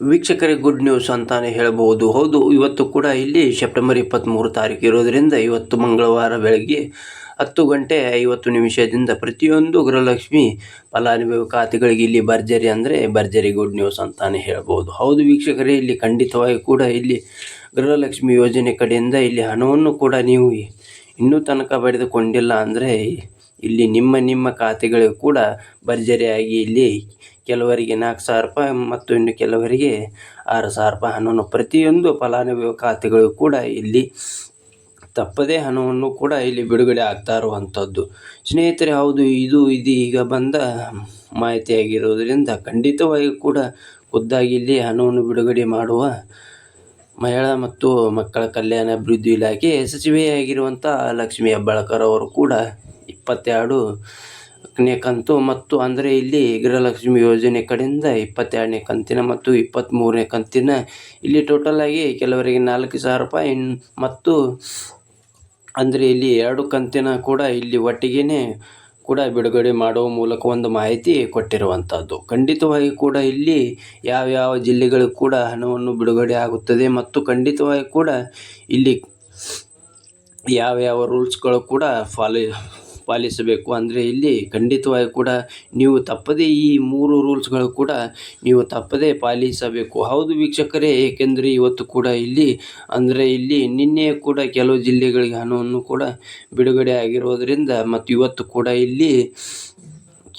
ವೀಕ್ಷಕರೇ good news ಅಂತಾನೆ ಹೇಳಬಹುದು. ಹೌದು, ಇವತ್ತು ಕೂಡ ಇಲ್ಲಿ ಸೆಪ್ಟೆಂಬರ್ ಇಪ್ಪತ್ತ್ಮೂರು ತಾರೀಕು ಇರೋದರಿಂದ ಇವತ್ತು ಮಂಗಳವಾರ ಬೆಳಗ್ಗೆ ಹತ್ತು ಗಂಟೆ ಐವತ್ತು ನಿಮಿಷದಿಂದ ಪ್ರತಿಯೊಂದು ಗೃಹಲಕ್ಷ್ಮಿ ಫಲಾನುಭವಿ ಖಾತೆಗಳಿಗೆ ಇಲ್ಲಿ ಭರ್ಜರಿ ಅಂದರೆ ಭರ್ಜರಿ ಗುಡ್ ನ್ಯೂಸ್ ಅಂತಾನೆ ಹೇಳ್ಬೋದು ಹೌದು ವೀಕ್ಷಕರೇ, ಇಲ್ಲಿ ಖಂಡಿತವಾಗಿ ಕೂಡ ಇಲ್ಲಿ ಗೃಹಲಕ್ಷ್ಮಿ ಯೋಜನೆ ಕಡೆಯಿಂದ ಇಲ್ಲಿ ಹಣವನ್ನು ಕೂಡ ನೀವು ಇನ್ನೂ ತನಕ ಪಡೆದುಕೊಂಡಿಲ್ಲ ಅಂದರೆ ಇಲ್ಲಿ ನಿಮ್ಮ ನಿಮ್ಮ ಖಾತೆಗಳಿಗೂ ಕೂಡ ಭರ್ಜರಿಯಾಗಿ ಇಲ್ಲಿ ಕೆಲವರಿಗೆ ನಾಲ್ಕು ಸಾವಿರ ರೂಪಾಯಿ ಮತ್ತು ಇನ್ನು ಕೆಲವರಿಗೆ ಆರು ಸಾವಿರ ರೂಪಾಯಿ ಹಣವನ್ನು. ಪ್ರತಿಯೊಂದು ಫಲಾನುಭವಿ ಖಾತೆಗಳು ಕೂಡ ಇಲ್ಲಿ ತಪ್ಪದೇ ಹಣವನ್ನು ಕೂಡ ಇಲ್ಲಿ ಬಿಡುಗಡೆ ಆಗ್ತಾ ಇರುವಂಥದ್ದು. ಸ್ನೇಹಿತರೆ, ಹೌದು, ಇದು ಇದೀಗ ಬಂದ ಮಾಹಿತಿಯಾಗಿರುವುದರಿಂದ ಖಂಡಿತವಾಗಿ ಕೂಡ ಖುದ್ದಾಗಿ ಇಲ್ಲಿ ಹಣವನ್ನು ಬಿಡುಗಡೆ ಮಾಡುವ ಮಹಿಳಾ ಮತ್ತು ಮಕ್ಕಳ ಕಲ್ಯಾಣ ಅಭಿವೃದ್ಧಿ ಇಲಾಖೆ ಸಚಿವೆಯಾಗಿರುವಂಥ ಲಕ್ಷ್ಮೀ ಹೆಬ್ಬಾಳ್ಕರ್ ಅವರು ಕೂಡ ಇಪ್ಪತ್ತೆರಡು ನೇ ಕಂತು ಮತ್ತು ಅಂದರೆ ಇಲ್ಲಿ ಗೃಹಲಕ್ಷ್ಮಿ ಯೋಜನೆ ಕಡೆಯಿಂದ ಇಪ್ಪತ್ತೆರಡನೇ ಕಂತಿನ ಮತ್ತು ಇಪ್ಪತ್ತ್ಮೂರನೇ ಕಂತಿನ ಇಲ್ಲಿ ಟೋಟಲ್ ಆಗಿ ಕೆಲವರಿಗೆ ನಾಲ್ಕು ಸಾವಿರ ರೂಪಾಯಿ ಮತ್ತು ಅಂದರೆ ಇಲ್ಲಿ ಎರಡು ಕಂತಿನ ಕೂಡ ಇಲ್ಲಿ ಒಟ್ಟಿಗೆ ಕೂಡ ಬಿಡುಗಡೆ ಮಾಡುವ ಮೂಲಕ ಒಂದು ಮಾಹಿತಿ ಕೊಟ್ಟಿರುವಂಥದ್ದು ಖಂಡಿತವಾಗಿ ಕೂಡ ಇಲ್ಲಿ ಯಾವ್ಯಾವ ಜಿಲ್ಲೆಗಳು ಕೂಡ ಹಣವನ್ನು ಬಿಡುಗಡೆ ಆಗುತ್ತದೆ ಮತ್ತು ಖಂಡಿತವಾಗಿ ಕೂಡ ಇಲ್ಲಿ ಯಾವ ಯಾವ ರೂಲ್ಸ್ಗಳು ಕೂಡ ಫಾಲೋ ಪಾಲಿಸಬೇಕು ಅಂದರೆ ಇಲ್ಲಿ ಖಂಡಿತವಾಗಿ ಕೂಡ ನೀವು ತಪ್ಪದೇ ಈ ಮೂರು ರೂಲ್ಸ್ಗಳು ಕೂಡ ನೀವು ತಪ್ಪದೇ ಪಾಲಿಸಬೇಕು. ಹೌದು ವೀಕ್ಷಕರೇ, ಏಕೆಂದರೆ ಇವತ್ತು ಕೂಡ ಇಲ್ಲಿ, ಅಂದರೆ ಇಲ್ಲಿ ನಿನ್ನೆ ಕೂಡ ಕೆಲವು ಜಿಲ್ಲೆಗಳಿಗೆ ಹಣವನ್ನು ಕೂಡ ಬಿಡುಗಡೆ ಆಗಿರೋದರಿಂದ ಮತ್ತು ಇವತ್ತು ಕೂಡ ಇಲ್ಲಿ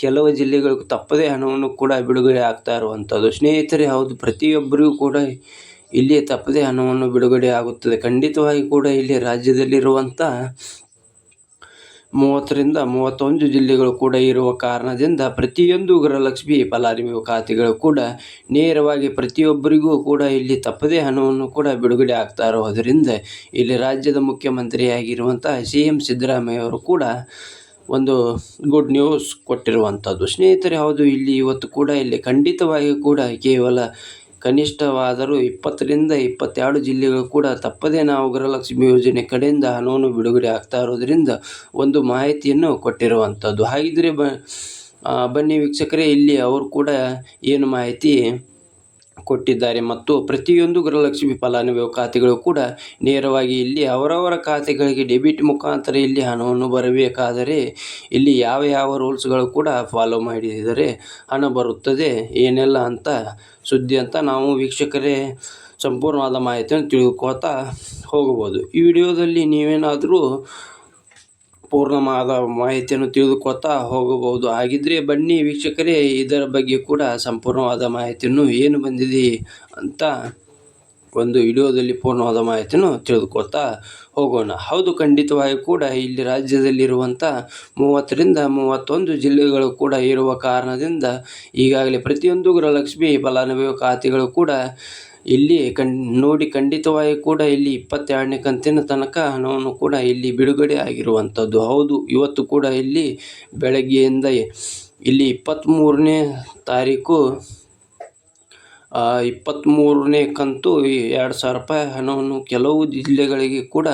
ಕೆಲವು ಜಿಲ್ಲೆಗಳಿಗೂ ತಪ್ಪದೇ ಹಣವನ್ನು ಕೂಡ ಬಿಡುಗಡೆ ಆಗ್ತಾ ಇರುವಂಥದ್ದು. ಸ್ನೇಹಿತರೆ, ಹೌದು, ಪ್ರತಿಯೊಬ್ಬರಿಗೂ ಕೂಡ ಇಲ್ಲಿ ತಪ್ಪದೇ ಹಣವನ್ನು ಬಿಡುಗಡೆ ಆಗುತ್ತದೆ. ಖಂಡಿತವಾಗಿ ಕೂಡ ಇಲ್ಲಿ ರಾಜ್ಯದಲ್ಲಿರುವಂಥ ಮೂವತ್ತರಿಂದ ಮೂವತ್ತೊಂದು ಜಿಲ್ಲೆಗಳು ಕೂಡ ಇರುವ ಕಾರಣದಿಂದ ಪ್ರತಿಯೊಂದು ಗೃಹಲಕ್ಷ್ಮಿ ಫಲಾನುಭವಿ ಖಾತೆಗಳು ಕೂಡ ನೇರವಾಗಿ ಪ್ರತಿಯೊಬ್ಬರಿಗೂ ಕೂಡ ಇಲ್ಲಿ ತಪ್ಪದೇ ಹಣವನ್ನು ಕೂಡ ಬಿಡುಗಡೆ ಆಗ್ತಾ ಇರೋದರಿಂದ ಇಲ್ಲಿ ರಾಜ್ಯದ ಮುಖ್ಯಮಂತ್ರಿಯಾಗಿರುವಂತಹ ಸಿ ಎಂ ಸಿದ್ದರಾಮಯ್ಯ ಅವರು ಕೂಡ ಒಂದು ಗುಡ್ ನ್ಯೂಸ್ ಕೊಟ್ಟಿರುವಂಥದ್ದು. ಸ್ನೇಹಿತರೆ, ಹೌದು, ಇಲ್ಲಿ ಇವತ್ತು ಕೂಡ ಇಲ್ಲಿ ಖಂಡಿತವಾಗಿ ಕೂಡ ಕೇವಲ ಕನಿಷ್ಠವಾದರೂ ಇಪ್ಪತ್ತರಿಂದ ಇಪ್ಪತ್ತೆರಡು ಜಿಲ್ಲೆಗಳು ಕೂಡ ತಪ್ಪದೇ ನಾವು ಗೃಹಲಕ್ಷ್ಮಿ ಯೋಜನೆ ಕಡೆಯಿಂದ ಹಣವನ್ನು ಬಿಡುಗಡೆ ಆಗ್ತಾ ಇರೋದರಿಂದ ಒಂದು ಮಾಹಿತಿಯನ್ನು ಕೊಟ್ಟಿರುವಂಥದ್ದು. ಹಾಗಿದ್ದರೆ ಬನ್ನಿ ವೀಕ್ಷಕರೇ, ಇಲ್ಲಿ ಅವರು ಕೂಡ ಏನು ಮಾಹಿತಿ ಕೊಟ್ಟಿದ್ದಾರೆ ಮತ್ತು ಪ್ರತಿಯೊಂದು ಗೃಹಲಕ್ಷ್ಮಿ ಫಲಾನುಭವಿ ಖಾತೆಗಳು ಕೂಡ ನೇರವಾಗಿ ಇಲ್ಲಿ ಅವರವರ ಖಾತೆಗಳಿಗೆ ಡೆಬಿಟ್ ಮುಖಾಂತರ ಇಲ್ಲಿ ಹಣವನ್ನು ಬರಬೇಕಾದರೆ ಇಲ್ಲಿ ಯಾವ ಯಾವ ರೂಲ್ಸ್ಗಳು ಕೂಡ ಫಾಲೋ ಮಾಡಿದರೆ ಹಣ ಬರುತ್ತದೆ, ಏನೆಲ್ಲ ಅಂತ ಸುದ್ದಿ ಅಂತ ನಾವು ವೀಕ್ಷಕರೇ ಸಂಪೂರ್ಣವಾದ ಮಾಹಿತಿಯನ್ನು ತಿಳ್ಕೊತಾ ಹೋಗಬಹುದು. ಈ ವಿಡಿಯೋದಲ್ಲಿ ನೀವೇನಾದರೂ ಪೂರ್ಣವಾದ ಮಾಹಿತಿಯನ್ನು ತಿಳಿದುಕೊಳ್ತಾ ಹೋಗಬಹುದು. ಹಾಗಿದ್ರೆ ಬನ್ನಿ ವೀಕ್ಷಕರೇ, ಇದರ ಬಗ್ಗೆ ಕೂಡ ಸಂಪೂರ್ಣವಾದ ಮಾಹಿತಿಯನ್ನು ಏನು ಬಂದಿದೆ ಅಂತ ಒಂದು ವಿಡಿಯೋದಲ್ಲಿ ಪೂರ್ಣವಾದ ಮಾಹಿತಿಯನ್ನು ತಿಳಿದುಕೊಳ್ತಾ ಹೋಗೋಣ. ಹೌದು, ಖಂಡಿತವಾಗಿ ಕೂಡ ಇಲ್ಲಿ ರಾಜ್ಯದಲ್ಲಿರುವಂಥ ಮೂವತ್ತರಿಂದ ಮೂವತ್ತೊಂದು ಜಿಲ್ಲೆಗಳು ಕೂಡ ಇರುವ ಕಾರಣದಿಂದ ಈಗಾಗಲೇ ಪ್ರತಿಯೊಂದು ಗೃಹಲಕ್ಷ್ಮಿ ಫಲಾನುಭವಿ ಖಾತೆಗಳು ಕೂಡ ಇಲ್ಲಿ ಕಣ್ ನೋಡಿ ಖಂಡಿತವಾಗಿ ಕೂಡ ಇಲ್ಲಿ ಇಪ್ಪತ್ತೆರಡನೇ ಕಂತಿನ ತನಕ ಹಣವನ್ನು ಕೂಡ ಇಲ್ಲಿ ಬಿಡುಗಡೆ ಆಗಿರುವಂಥದ್ದು. ಹೌದು, ಇವತ್ತು ಕೂಡ ಇಲ್ಲಿ ಬೆಳಗ್ಗೆಯಿಂದ ಇಲ್ಲಿ ಇಪ್ಪತ್ತ್ಮೂರನೇ ತಾರೀಕು ಇಪ್ಪತ್ತ್ಮೂರನೇ ಕಂತು ಎರಡು ಸಾವಿರ ರೂಪಾಯಿ ಹಣವನ್ನು ಕೆಲವು ಜಿಲ್ಲೆಗಳಿಗೆ ಕೂಡ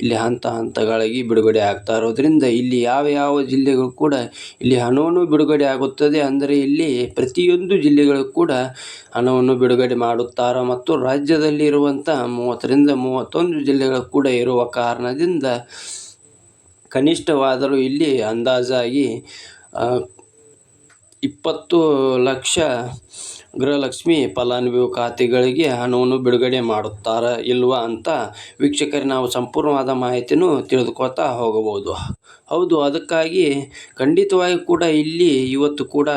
ಇಲ್ಲಿ ಹಂತ ಹಂತಗಳಿಗೆ ಬಿಡುಗಡೆ ಆಗ್ತಾ ಇರೋದರಿಂದ ಇಲ್ಲಿ ಯಾವ ಯಾವ ಜಿಲ್ಲೆಗಳು ಕೂಡ ಇಲ್ಲಿ ಹಣವನ್ನು ಬಿಡುಗಡೆ ಆಗುತ್ತದೆ ಅಂದರೆ ಇಲ್ಲಿ ಪ್ರತಿಯೊಂದು ಜಿಲ್ಲೆಗಳು ಕೂಡ ಹಣವನ್ನು ಬಿಡುಗಡೆ ಮಾಡುತ್ತಾರೆ ಮತ್ತು ರಾಜ್ಯದಲ್ಲಿರುವಂಥ ಮೂವತ್ತರಿಂದ ಮೂವತ್ತೊಂದು ಜಿಲ್ಲೆಗಳು ಕೂಡ ಇರುವ ಕಾರಣದಿಂದ ಕನಿಷ್ಠವಾದರೂ ಇಲ್ಲಿ ಅಂದಾಜಾಗಿ ಇಪ್ಪತ್ತು ಲಕ್ಷ ಗೃಹಲಕ್ಷ್ಮಿ ಫಲಾನುಭವಿ ಖಾತೆಗಳಿಗೆ ಹಣವನ್ನು ಬಿಡುಗಡೆ ಮಾಡುತ್ತಾರ ಇಲ್ವಾ ಅಂತ ವೀಕ್ಷಕರು, ನಾವು ಸಂಪೂರ್ಣವಾದ ಮಾಹಿತಿಯನ್ನು ತಿಳಿದುಕೊಳ್ತಾ ಹೋಗಬಹುದು. ಹೌದು, ಅದಕ್ಕಾಗಿ ಖಂಡಿತವಾಗಿ ಕೂಡ ಇಲ್ಲಿ ಇವತ್ತು ಕೂಡ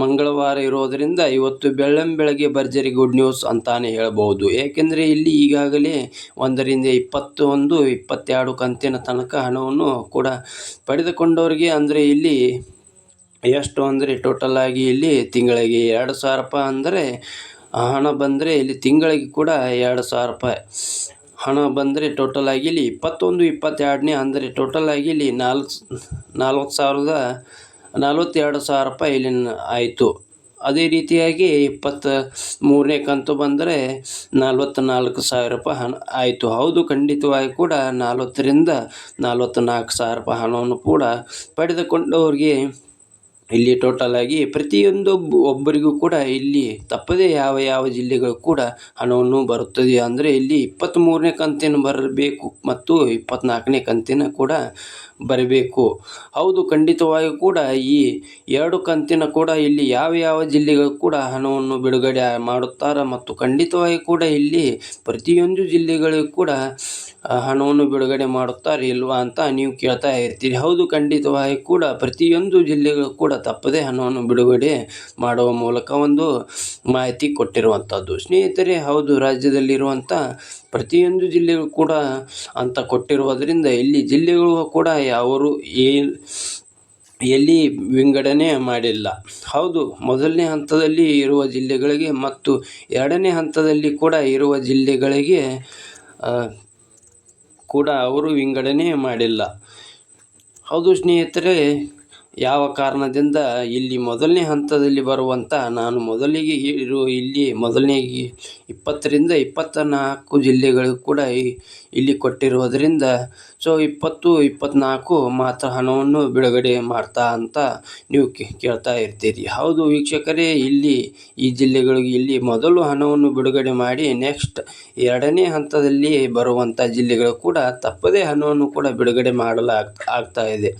ಮಂಗಳವಾರ ಇರೋದರಿಂದ ಇವತ್ತು ಬೆಳ್ಳಂಬೆಳಗ್ಗೆ ಭರ್ಜರಿ ಗುಡ್ ನ್ಯೂಸ್ ಅಂತಾನೆ ಹೇಳ್ಬೋದು ಏಕೆಂದರೆ ಇಲ್ಲಿ ಈಗಾಗಲೇ ಒಂದರಿಂದ ಇಪ್ಪತ್ತೊಂದು, ಇಪ್ಪತ್ತೆರಡು ಕಂತಿನ ತನಕ ಹಣವನ್ನು ಕೂಡ ಪಡೆದುಕೊಂಡವರಿಗೆ, ಅಂದರೆ ಇಲ್ಲಿ ಎಷ್ಟು ಅಂದರೆ ಆಗಿ ಇಲ್ಲಿ ತಿಂಗಳಿಗೆ ಎರಡು ಸಾವಿರ ರೂಪಾಯಿ ಅಂದರೆ ಹಣ ಬಂದರೆ ಇಲ್ಲಿ ತಿಂಗಳಿಗೆ ಕೂಡ ಎರಡು ಸಾವಿರ ರೂಪಾಯಿ. ಹಣ ಬಂದರೆ ಟೋಟಲಾಗಿ ಇಲ್ಲಿ ಇಪ್ಪತ್ತೊಂದು, ಇಪ್ಪತ್ತೆರಡನೇ ಅಂದರೆ ಟೋಟಲಾಗಿ ಇಲ್ಲಿ ನಾಲ್ಕು ನಾಲ್ವತ್ತು ಸಾವಿರದ, ನಲ್ವತ್ತೆರಡು ಸಾವಿರ ರೂಪಾಯಿ ಇಲ್ಲಿ ಆಯಿತು. ಅದೇ ರೀತಿಯಾಗಿ ಇಪ್ಪತ್ತ ಮೂರನೇ ಕಂತು ಬಂದರೆ ನಲ್ವತ್ತ್ನಾಲ್ಕು ಸಾವಿರ ರೂಪಾಯಿ ಹಣ ಆಯಿತು. ಹೌದು, ಖಂಡಿತವಾಗಿ ಕೂಡ ನಲ್ವತ್ತರಿಂದ ನಲ್ವತ್ತ್ನಾಲ್ಕು ಸಾವಿರ ರೂಪಾಯಿ ಹಣವನ್ನು ಕೂಡ ಪಡೆದುಕೊಂಡವ್ರಿಗೆ ಇಲ್ಲಿ ಟೋಟಲ್ ಆಗಿ ಪ್ರತಿಯೊಂದು ಒಬ್ಬರಿಗೂ ಕೂಡ ಇಲ್ಲಿ ತಪ್ಪದೇ ಯಾವ ಯಾವ ಜಿಲ್ಲೆಗಳು ಕೂಡ ಹಣವನ್ನು ಬರುತ್ತದೆ. ಅಂದರೆ ಇಲ್ಲಿ ಇಪ್ಪತ್ತ್ಮೂರನೇ ಕಂತಿನ ಬರಬೇಕು ಮತ್ತು ಇಪ್ಪತ್ತ್ನಾಲ್ಕನೇ ಕಂತಿನ ಕೂಡ ಬರಬೇಕು. ಹೌದು, ಖಂಡಿತವಾಗಿ ಕೂಡ ಈ ಎರಡು ಕಂತಿನ ಕೂಡ ಇಲ್ಲಿ ಯಾವ ಯಾವ ಜಿಲ್ಲೆಗಳು ಕೂಡ ಹಣವನ್ನು ಬಿಡುಗಡೆ ಮಾಡುತ್ತಾರೆ ಮತ್ತು ಖಂಡಿತವಾಗಿ ಕೂಡ ಇಲ್ಲಿ ಪ್ರತಿಯೊಂದು ಜಿಲ್ಲೆಗಳಿಗೂ ಕೂಡ ಹಣವನ್ನು ಬಿಡುಗಡೆ ಮಾಡುತ್ತಾರೆ ಇಲ್ವಾ ಅಂತ ನೀವು ಕೇಳ್ತಾ ಇರ್ತೀರಿ. ಹೌದು, ಖಂಡಿತವಾಗಿ ಕೂಡ ಪ್ರತಿಯೊಂದು ಜಿಲ್ಲೆಗಳು ಕೂಡ ತಪ್ಪದೇ ಹಣವನ್ನು ಬಿಡುಗಡೆ ಮಾಡುವ ಮೂಲಕ ಒಂದು ಮಾಹಿತಿ ಕೊಟ್ಟಿರುವಂಥದ್ದು. ಸ್ನೇಹಿತರೆ, ಹೌದು, ರಾಜ್ಯದಲ್ಲಿರುವಂಥ ಪ್ರತಿಯೊಂದು ಜಿಲ್ಲೆಗಳು ಕೂಡ ಅಂತ ಕೊಟ್ಟಿರುವುದರಿಂದ ಇಲ್ಲಿ ಜಿಲ್ಲೆಗಳು ಕೂಡ ಯಾವರು ಏ ಎಲ್ಲಿ ವಿಂಗಡಣೆ ಮಾಡಿಲ್ಲ. ಹೌದು, ಮೊದಲನೇ ಹಂತದಲ್ಲಿ ಇರುವ ಜಿಲ್ಲೆಗಳಿಗೆ ಮತ್ತು ಎರಡನೇ ಹಂತದಲ್ಲಿ ಕೂಡ ಇರುವ ಜಿಲ್ಲೆಗಳಿಗೆ ಕೂಡ ಅವರು ವಿಂಗಡಣೆ ಮಾಡಿಲ್ಲ. ಹೌದು ಸ್ನೇಹಿತರೆ ಯಾವ ಕಾರಣದಿಂದ ಇಲ್ಲಿ ಮೊದಲನೇ ಹಂತದಲ್ಲಿ ಬರುವಂಥ ನಾನು ಮೊದಲಿಗೆ ಹೇಳಿರುವ ಇಲ್ಲಿ ಮೊದಲನೇ ಇಪ್ಪತ್ತರಿಂದ ಇಪ್ಪತ್ತ ನಾಲ್ಕು ಜಿಲ್ಲೆಗಳು ಕೂಡ ಇಲ್ಲಿ ಕೊಟ್ಟಿರುವುದರಿಂದ ಸೊ ಇಪ್ಪತ್ತು, ಇಪ್ಪತ್ನಾಲ್ಕು ಮಾತ್ರ ಹಣವನ್ನು ಬಿಡುಗಡೆ ಮಾಡ್ತಾ ಅಂತ ನೀವು ಕೇಳ್ತಾ ಇರ್ತೀರಿ. ಹೌದು ವೀಕ್ಷಕರೇ, ಇಲ್ಲಿ ಈ ಜಿಲ್ಲೆಗಳಿಗೆ ಇಲ್ಲಿ ಮೊದಲು ಹಣವನ್ನು ಬಿಡುಗಡೆ ಮಾಡಿ ನೆಕ್ಸ್ಟ್ ಎರಡನೇ ಹಂತದಲ್ಲಿ ಬರುವಂಥ ಜಿಲ್ಲೆಗಳು ಕೂಡ ತಪ್ಪದೇ ಹಣವನ್ನು ಕೂಡ ಬಿಡುಗಡೆ ಮಾಡಲಾಗ್ತಾ ಆಗ್ತಾ ಇದೆ.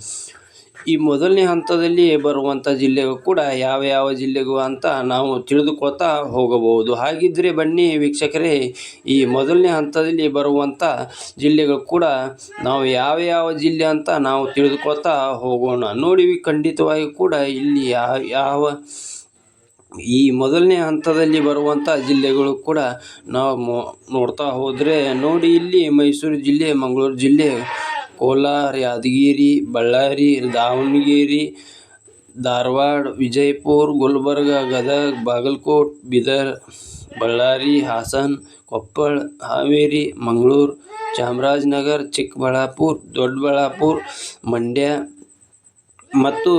ಈ ಮೊದಲನೇ ಹಂತದಲ್ಲಿ ಬರುವಂಥ ಜಿಲ್ಲೆಗೂ ಕೂಡ ಯಾವ ಯಾವ ಜಿಲ್ಲೆಗೂ ಅಂತ ನಾವು ತಿಳಿದುಕೊಳ್ತಾ ಹೋಗಬಹುದು. ಹಾಗಿದ್ದರೆ ಬನ್ನಿ ವೀಕ್ಷಕರೇ, ಈ ಮೊದಲನೇ ಹಂತದಲ್ಲಿ ಬರುವಂಥ ಜಿಲ್ಲೆಗಳು ಕೂಡ ನಾವು ಯಾವ ಯಾವ ಜಿಲ್ಲೆ ಅಂತ ನಾವು ತಿಳಿದುಕೊಳ್ತಾ ಹೋಗೋಣ. ನೋಡಿ, ಖಂಡಿತವಾಗಿ ಕೂಡ ಇಲ್ಲಿ ಯಾವ ಯಾವ ಈ ಮೊದಲನೇ ಹಂತದಲ್ಲಿ ಬರುವಂಥ ಜಿಲ್ಲೆಗಳು ಕೂಡ ನಾವು ನೋಡ್ತಾ ಹೋದರೆ ನೋಡಿ, ಇಲ್ಲಿ ಮೈಸೂರು ಜಿಲ್ಲೆ, ಮಂಗಳೂರು ಜಿಲ್ಲೆ ಕೋಲಾರ, ಯಾದಗಿರಿ, ಬಳ್ಳಾರಿ, ದಾವಣಗೆರೆ, ಧಾರವಾಡ, ವಿಜಯಪುರ, ಗುಲ್ಬರ್ಗ, ಗದಗ, ಬಾಗಲಕೋಟೆ, ಬೀದರ್, ಬಳ್ಳಾರಿ, ಹಾಸನ, ಕೊಪ್ಪಳ, ಹಾವೇರಿ, ಮಂಗಳೂರು, ಚಾಮರಾಜನಗರ, ಚಿಕ್ಕಬಳ್ಳಾಪುರ, ದೊಡ್ಡಬಳ್ಳಾಪುರ, ಮಂಡ್ಯ ಮತ್ತು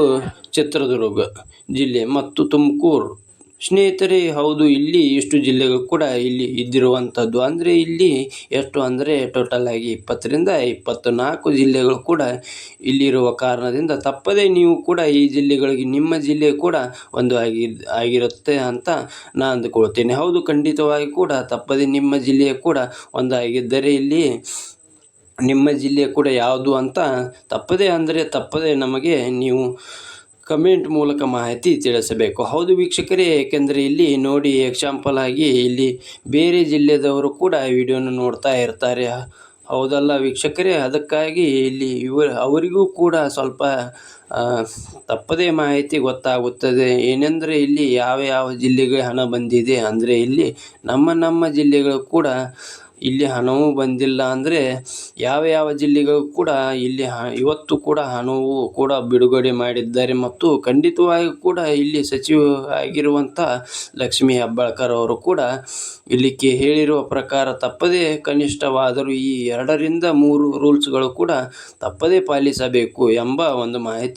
ಚಿತ್ರದುರ್ಗ ಜಿಲ್ಲೆ ಮತ್ತು ತುಮಕೂರು. ಸ್ನೇಹಿತರೆ, ಹೌದು, ಇಲ್ಲಿ ಇಷ್ಟು ಜಿಲ್ಲೆಗಳು ಕೂಡ ಇಲ್ಲಿ ಇದ್ದಿರುವಂಥದ್ದು. ಅಂದರೆ ಇಲ್ಲಿ ಎಷ್ಟು ಅಂದರೆ ಟೋಟಲ್ ಆಗಿ ಇಪ್ಪತ್ತರಿಂದ ಇಪ್ಪತ್ತು ನಾಲ್ಕು ಜಿಲ್ಲೆಗಳು ಕೂಡ ಇಲ್ಲಿರುವ ಕಾರಣದಿಂದ ತಪ್ಪದೇ ನೀವು ಕೂಡ ಈ ಜಿಲ್ಲೆಗಳಿಗೆ, ನಿಮ್ಮ ಜಿಲ್ಲೆ ಕೂಡ ಒಂದು ಆಗಿ, ಆಗಿರುತ್ತೆ ಅಂತ ನಾನು ಅಂದುಕೊಳ್ತೇನೆ. ಹೌದು, ಖಂಡಿತವಾಗಿ ಕೂಡ ತಪ್ಪದೇ ನಿಮ್ಮ ಜಿಲ್ಲೆಯ ಕೂಡ ಒಂದಾಗಿದ್ದರೆ ಇಲ್ಲಿ ನಿಮ್ಮ ಜಿಲ್ಲೆ ಕೂಡ ಯಾವುದು ಅಂತ ತಪ್ಪದೇ ಅಂದರೆ ತಪ್ಪದೇ ನಮಗೆ ನೀವು ಕಮೆಂಟ್ ಮೂಲಕ ಮಾಹಿತಿ ತಿಳಿಸಬೇಕು. ಹೌದು ವೀಕ್ಷಕರೇ ಏಕೆಂದರೆ ಇಲ್ಲಿ ನೋಡಿ ಎಕ್ಸಾಂಪಲ್ ಆಗಿ ಇಲ್ಲಿ ಬೇರೆ ಜಿಲ್ಲೆದವರು ಕೂಡ ವಿಡಿಯೋನ ನೋಡ್ತಾ ಇರ್ತಾರೆ. ಹೌದಲ್ಲ ವೀಕ್ಷಕರೇ? ಅದಕ್ಕಾಗಿ ಇಲ್ಲಿ ಇವ, ಅವರಿಗೂ ಕೂಡ ಸ್ವಲ್ಪ ತಪ್ಪದೇ ಮಾಹಿತಿ ಗೊತ್ತಾಗುತ್ತದೆ. ಏನೆಂದರೆ ಇಲ್ಲಿ ಯಾವ ಯಾವ ಜಿಲ್ಲೆಗೆ ಹಣ ಬಂದಿದೆ ಅಂದರೆ ಇಲ್ಲಿ ನಮ್ಮ ನಮ್ಮ ಜಿಲ್ಲೆಗಳು ಕೂಡ ಇಲ್ಲಿ ಹಣವು ಬಂದಿಲ್ಲ ಅಂದರೆ ಯಾವ ಯಾವ ಜಿಲ್ಲೆಗಳು ಕೂಡ ಇಲ್ಲಿ ಇವತ್ತು ಕೂಡ ಹಣವು ಕೂಡ ಬಿಡುಗಡೆ ಮಾಡಿದ್ದಾರೆ ಮತ್ತು ಖಂಡಿತವಾಗಿ ಕೂಡ ಇಲ್ಲಿ ಸಚಿವ ಆಗಿರುವಂಥ ಲಕ್ಷ್ಮೀ ಹೆಬ್ಬಾಳ್ಕರ್ ಅವರು ಕೂಡ ಇಲ್ಲಿ ಹೇಳಿರುವ ಪ್ರಕಾರ ತಪ್ಪದೇ ಕನಿಷ್ಠವಾದರೂ ಈ ಎರಡರಿಂದ ಮೂರು ರೂಲ್ಸ್ಗಳು ಕೂಡ ತಪ್ಪದೇ ಪಾಲಿಸಬೇಕು ಎಂಬ ಒಂದು ಮಾಹಿತಿ